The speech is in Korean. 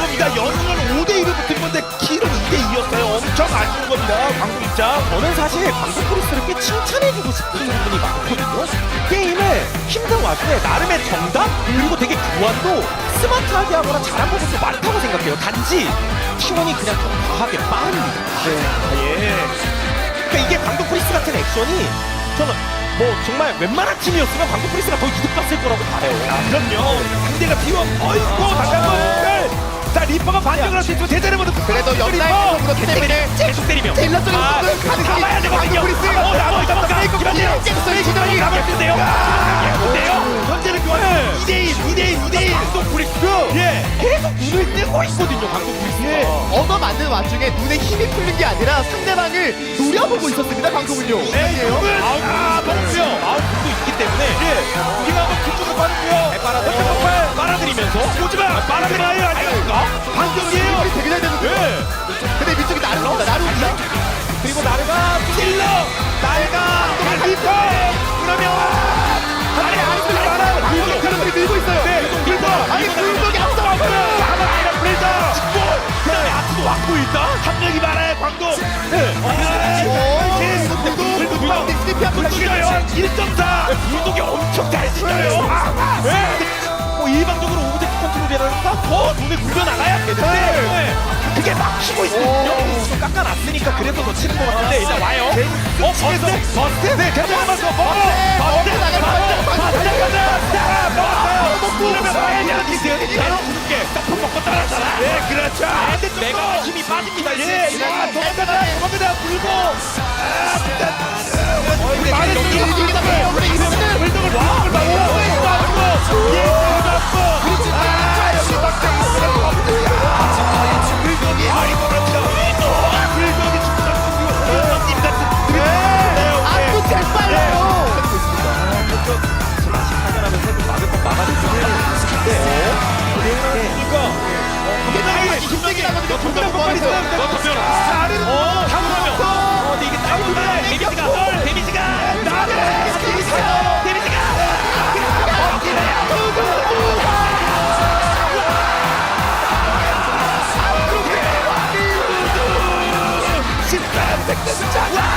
겁니다. 영웅은 5대1을 붙은 건데 킬은 2대2였어요. 엄청 아쉬운 겁니다. 광고 입장. 저는 사실 광고 프리스를 꽤 칭찬해주고 싶은 부분이 많거든요. 게임을 힘든 와중에 나름의 정답 그리고 되게 교환도 스마트하게 하거나 잘한 부분도 많다고 생각해요. 단지 T1이 그냥 좀 과하게 빠릅니다. 예. 그러니까 이게 광고 프리스 같은 액션이 저는 뭐 정말 웬만한 팀이었으면 광고 프리스가 더 이득 봤을 거라고 봐요. 아, 그럼요. 상대가 비워. 어이구, 다시 한 번. 자, 리퍼가 반격을 할 수 있으면 대전에 모두 그래도 옆라인에서 그렇기 때문에 계속 때리며. 아, 조금 가능성이 가봐야 되거든요. 프리스 어, 나무 있다 보니까 페이커 기반이에요. 잭스의 기전이 가만있는데요. 예쁜데요. 현재는 교환 2대1, 2대1, 2대1. 광고 프리스. 예. 계속 눈을 뜨고 있거든요. 광고 프리스가. 예. 얻어 맞는 와중에 눈에 힘이 풀린 게 아니라 상대방을 노려보고 있었습니다 광고군요 네, 때문에 예. 우리가 한번 뒤쪽으로 빠르고요. 빨아들여 빨아들이면서 오지마. 빨아들여요. 아닙니까? 반격이에요. 우리 잘 되는데 예. 근데 위쪽이 나르입니다 나르입니다 그리고 나르가 찔러. 날가. 리퍼. 그러면. 아니 아니 나르 불독이 그렇게 밀고 있어요 네. 리퍼. 아니 불독이 앞서 하나 아니라 블레이저. 직보. 그다음에 앞으로 왔고 있다. 합력이 많아요. 광동. 네. 한번 불독이요. 1.4. 불독이 엄청 잘 찢어요. 아, 네. 뭐 일방적으로 오브젝트 컨트롤이라니까 더 눈에 굴려 나가야 되는데. 네. 그게 막히고 있거든요. 좀 깎아놨으니까 그래서 더 치는 것 같은데 일단 와요. 어 버스 버스 네, 먹어. 버스 나가는 거죠. 버스 따라잖아. 네, 그렇죠. 내가 힘이 빠집니다. 예, 아, 도망가다, 도망가다, 불고. 아, 예. 아, 그렇죠. 네, 오케이. 제일 빨라요 다시 타결하면서 좀 진짜.